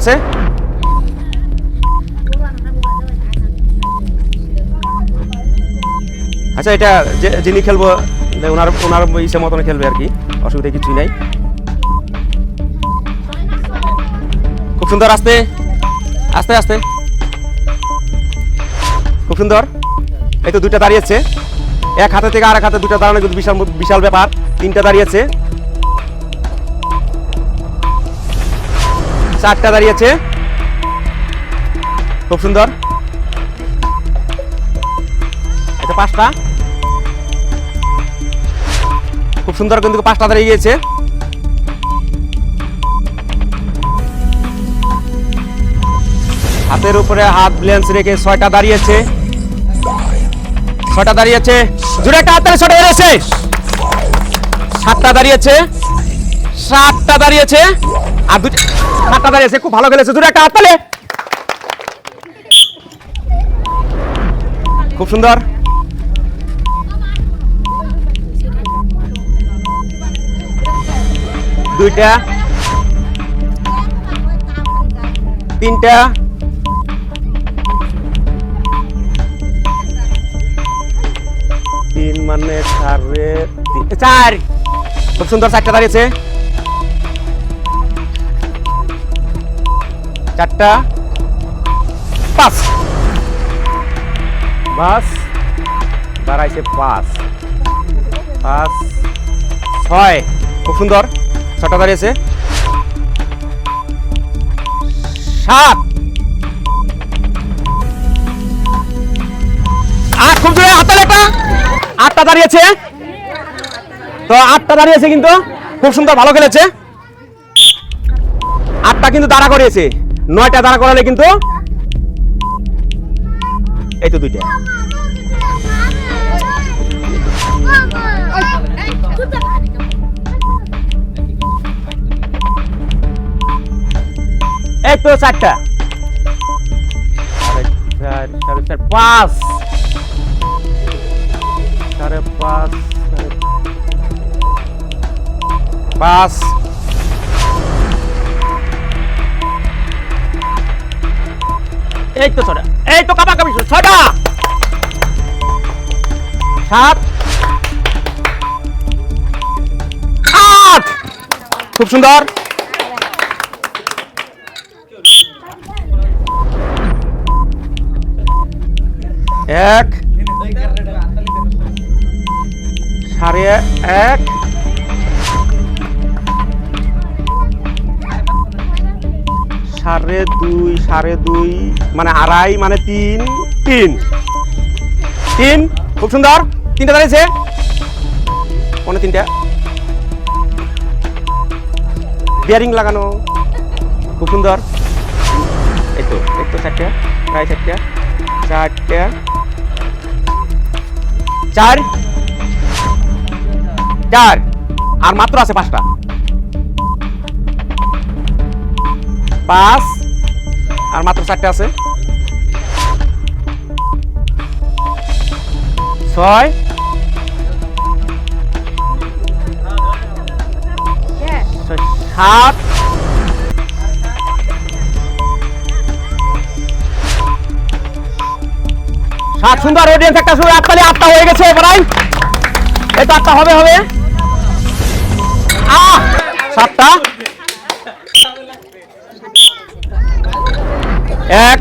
আছে? আচ্ছা এটা যিনি খেলব ওনার ওনার ইচ্ছে মতন খেলবে আর কি, অসুবিধা কিছুই নাই। খুব সুন্দর, আস্তে আস্তে আস্তে। খুব সুন্দর। এই তো দুইটা দাঁড়িয়েছে। এক হাতে থেকে আরেক হাতে দুইটা দাঁড়ানো কিন্তু বিশাল বিশাল ব্যাপার। তিনটা দাঁড়িয়েছে। চারটা দাঁড়িয়েছে। খুব সুন্দর। এটা পাঁচটা। খুব সুন্দর কিন্তু পাঁচটা দাঁড়িয়ে গিয়েছে। হাতের উপরে হাত ব্লেন্স রেখে ছয়টা দাঁড়িয়েছে। ছয়টা দাঁড়িয়েছে। জুড়ে একটা হাত তালে ছয়টা দাঁড়িয়েছে সাতটা দাঁড়িয়েছে। সাতটা দাঁড়িয়েছে। আর দুটো সাতটা দাঁড়িয়েছে খুব ভালো খেলেছে। জুড়ে একটা হাত তালে। খুব সুন্দর। দুইটা। তিনটা। তিন মানে সাড়ে চার। খুব সুন্দর চারটা দাঁড়িয়েছে। চারটা। পাঁচ। বাস দাঁড়াইছে পাঁচ। পাঁচ। ছয়। খুব সুন্দর। ছটা দাঁড়িয়েছে সাত। আট খুব জোরে হাতালে একটা আটটা দাঁড়িয়েছে। তো আটটা দাঁড়িয়েছে কিন্তু খুব সুন্দর ভালো খেলেছে। আটটা কিন্তু দাঁড়া করিয়েছে। নয়টা দাঁড়া করালে কিন্তু এই তো দুইটা। চারটা। পাঁচ। পাঁচ পাঁচ। এই তো ছটা। এই তো কাবা কাবি ছটা। সাত। আট খুব সুন্দর। এক। সাড়ে এক। সাড়ে দুই সাড়ে দুই মানে আড়াই মানে তিন তিন। তিন? খুব সুন্দর। তিনটা দাঁড়িয়েছে? পনেরো তিনটা? বিয়ারিং লাগানো। খুব সুন্দর। এই তো এই তো চারটা, প্রায় চারটা। চারটা। চার? চার। আর মাত্র আছে পাঁচটা। পাঁচ, আর মাত্র চারটে আছে। ছয়। সাত। সাত, সুন্দর অডিয়েন্স একটা শুরু। আটটালে আটটা হয়ে গেছে প্রায় এই তো আটটা হবে হবে। আহ! সাতটা। এক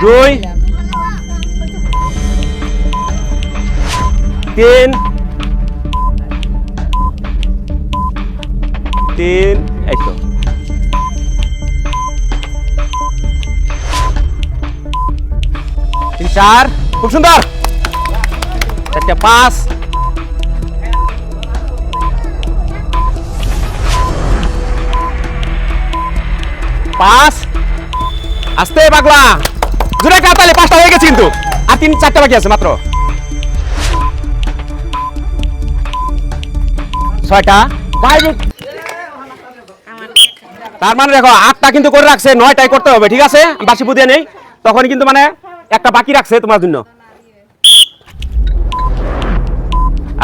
দুই তিন তিন এই তো তিন চার খুব সুন্দর চারটে পাঁচ পাঁচ আস্তে পাগলা। জোরে কাতালে, পাঁচটা হয়ে গেছে কিন্তু। আর তিন, চারটা বাকি আছে, মাত্র। ছয়টা। তার মানে দেখো, আটটা কিন্তু করে রাখছে নয়টাই করতে হবে, ঠিক আছে? বাসি পুদিয়ে নেই। তখন কিন্তু মানে একটা বাকি রাখছে তোমার জন্য।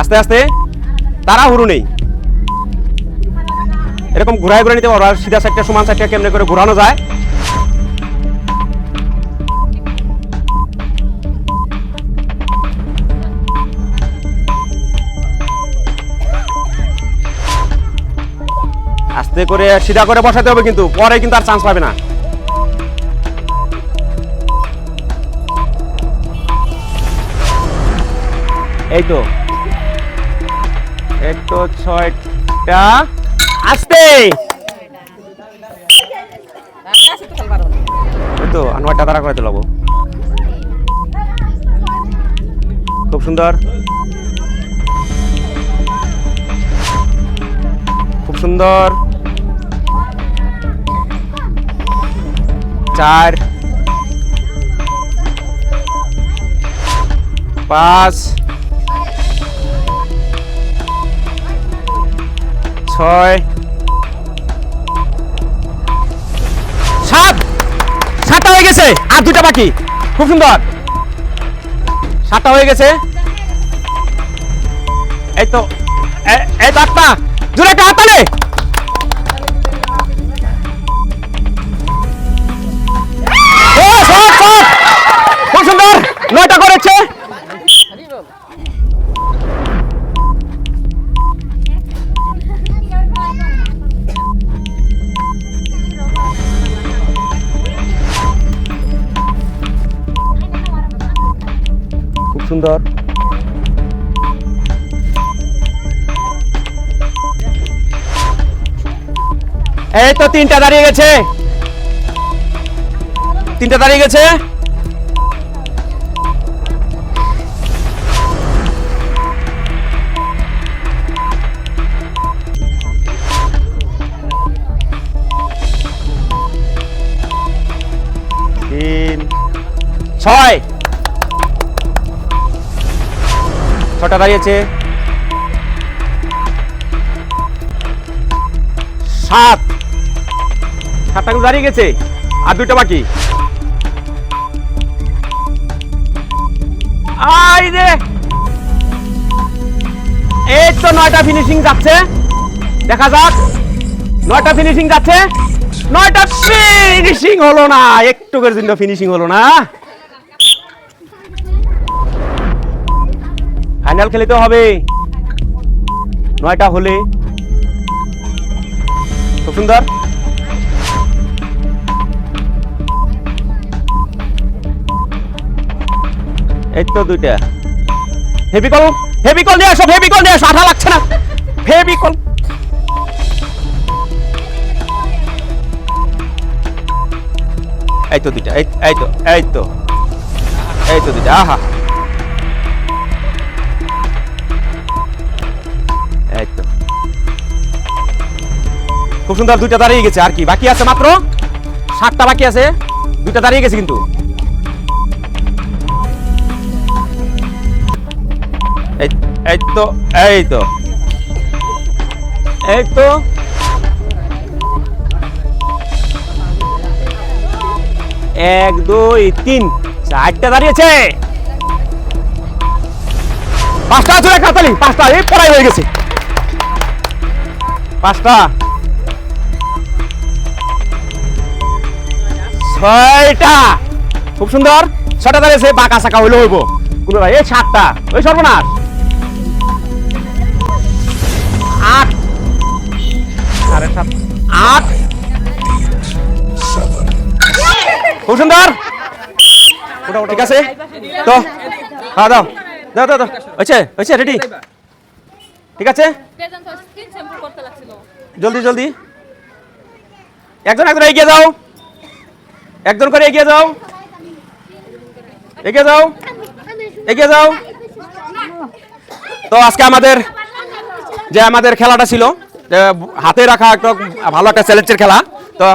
আস্তে আস্তে। তারা হুরু নেই। এরকম ঘুরাই ঘুরে নিতে পারব আর সিধা সাইডটা, সমান সাইডটা কেমনে করে ঘোরানো যায়? আস্তে করে সিধা করে বসাতে হবে কিন্তু, পরে কিন্তু আর চান্স পাবে না। এই তো। তো ছয়টা। আস্তে তো আনোয়ারটা তারা করে তোলাবো। খুব সুন্দর। খুব সুন্দর। চার। পাঁচ। ছয়। সাত। সাতটা হয়ে গেছে। আর দুটা বাকি। খুব সুন্দর। সাতটা হয়ে গেছে। এই তো এই তো আটটা জোরে একটা হাততালি ও, সুন্দর। এই তো তিনটা দাঁড়িয়ে গেছে। তিনটা দাঁড়িয়ে গেছে। তিন ছয়। ছটা দাঁড়িয়েছে। সাত। সাতটা দাঁড়িয়ে গেছে। আর দুটো বাকি। এই তো নয়টা ফিনিশিং যাচ্ছে। দেখা যাক। নয়টা ফিনিশিং যাচ্ছে। নয়টা ফিনিশিং হলো না। একটু করে ফিনিশিং হলো না। ফাইনাল খেলিতে হবে। নয়টা হলে। সুন্দর। এই তো দুইটা। হেভিকল হেভিকল নিয়ে আসো হেভিকল নিয়ে আসো, আঠা লাগছে না। হেভিকল এই তো দুইটা এই তো এই তো এই তো দুইটা, আহা। খুব সুন্দর দুইটা দাঁড়িয়ে গেছে, আর কি? বাকি আছে মাত্র সাতটা বাকি আছে। দুইটা দাঁড়িয়ে গেছে কিন্তু। এই তো এই তো। এই তো। এক, দুই, তিন। চারটা দাঁড়িয়েছে। পাঁচটা আছে কাতালি, পাঁচটা। এই পড়াই হয়ে গেছে। পাঁচটা। ছয়টা। খুব সুন্দর। ছটা দাঁড়িয়েছে বাঁকা চাকা হইলে হইব। কোনো ভাই এই সাতটা। ওই সর্বনাশ। আট। সাড়ে সাত। আট। খুব সুন্দর। ওটা ঠিক আছে? তো হ্যাঁ দাও। দাও দাও দাও। হয়েছে হয়েছে রেডি ঠিক আছে? জলদি জলদি। একজন একজন এগিয়ে যাও। একজন করে এগিয়ে যাও। এগিয়ে যাও। এগিয়ে যাও। তো আজকে আমাদের যে আমাদের খেলাটা ছিল হাতে রাখা একটা ভালো একটা চ্যালেঞ্জের খেলা, তো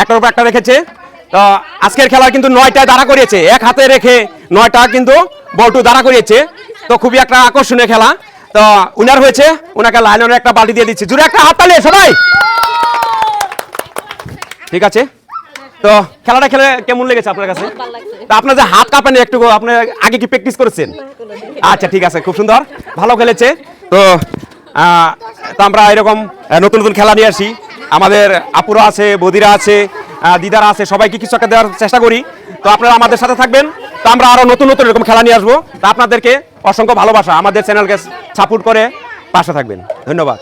একটার উপর একটা রেখেছে। তো আজকের খেলা কিন্তু নয়টায় দাঁড়া করিয়েছে। এক হাতে রেখে নয়টা কিন্তু বলটু দাঁড়া করিয়েছে। তো খুবই একটা আকর্ষণীয় খেলা। তো উনার হয়েছে ওনাকে লাইনের একটা বালতি দিয়ে দিচ্ছি। জুড়ে একটা হাত তালে সবাই। ঠিক আছে? তো খেলাটা খেলে কেমন লেগেছে আপনার কাছে? তো আপনার যে হাত কাঁপেন একটু আপনি আগে কি প্র্যাকটিস করেছেন? আচ্ছা ঠিক আছে খুব সুন্দর। ভালো খেলেছে। তো তো আমরা এরকম নতুন নতুন খেলা নিয়ে আসি। আমাদের আপুরা আছে বদিরা আছে দিদারা আছে সবাইকে কিছু একটা দেওয়ার চেষ্টা করি। তো আপনারা আমাদের সাথে থাকবেন। তো আমরা আরও নতুন নতুন এরকম খেলা নিয়ে আসব। তা আপনাদেরকে অসংখ্য ভালোবাসা। আমাদের চ্যানেলকে সাপোর্ট করে পাশে থাকবেন। ধন্যবাদ।